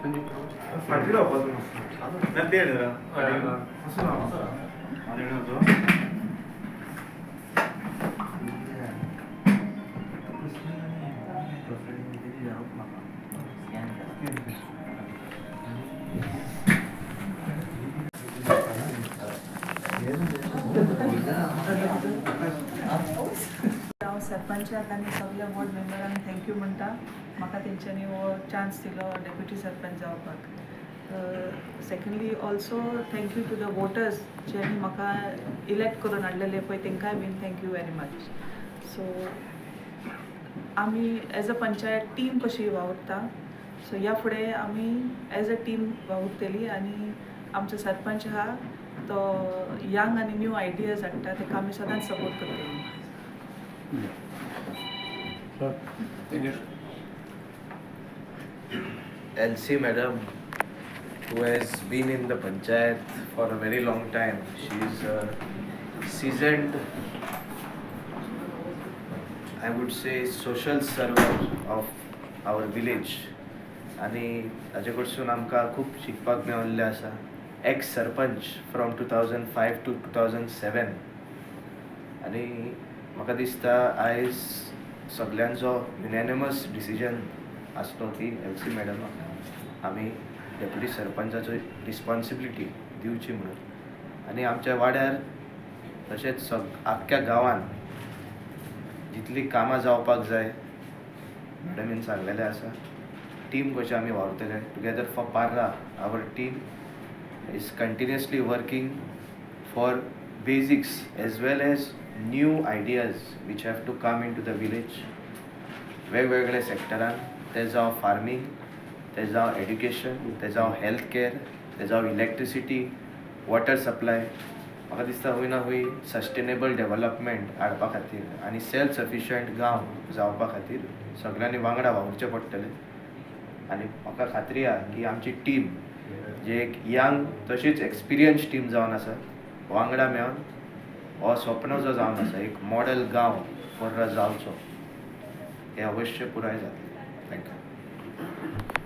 फाटी रावपाचो मातसो ना ते न्हू हय, हय. असो ना आनी तो हांव सरपंचाक आनी सगल्या वॉर्ड मेंबरांक थँक्यू म्हणटा म्हाका तेंच्यांनी हो चान्स दिलो डेप्युटी सरपंच जावपाक. Secondly also thank you to the voters ज्यांनी म्हाका इलेक्ट करून हाडलेले पळय तेंकाय been thank you very much so आमी एज अ पंचायत टीम कशी वावुरता? सो ह्या फुडें आमी एज अ टीम वावुरतली आनी आमचो सरपंच आहा तो यंग आनी न्यू आयडियाज हाडटा तेका आमी सदांच सपोर्ट करतली L C madam too has been in the panchayat for a very long time she is a seasoned I would say social server of our village आणि ताजे कडसून आमकां खूब शिकपाक मेवल्लें आसा ex sarpanch from two thousand five to two thousand seven आनी म्हाका दिसता आयज सगल्यांचो युनॅनिमस डिसिजन आसलो की एलसी मॅडमाक आमी डेप्युटी सरपंचाचो रिस्पॉन्सिबिलिटी दिवची म्हणून. आनी आमच्या वाड्यार तशेंच सग आख्ख्या गांवान जितली कामां जावपाक जाय मॅडमीन सांगलेलें आसा टीम कशें आमी वावरतले? Together for Parra our team is continuously working for basics as well as new ideas which have to come into the village. वेगवेगळ्या सेक्टरान ते जावं फार्मींग ते जावं एड्युकेशन ते जावं हेल्थ कॅर ते जावं इलेक्ट्रिसिटी वॉटर सप्लाय म्हाका दिसता खंय ना हुई सस्टेनेबल डेव्हलपमेंट हाडपा खातीर आनी सेल्फ सफिशियंट गांव जावपा खातीर सगळ्यांनी वांगडा वावरचें पडटलें. आनी म्हाका खात्री आहा की आमची टीम जे एक यंग तशीच एक्सपिरियन्स टीम जावन आसा वांगडा मेळोन हो स्वप्न जो जावन आसा एक मॉडेल गांव पर्रा जावचो हे अवश्य पुराय जातले थँक्यू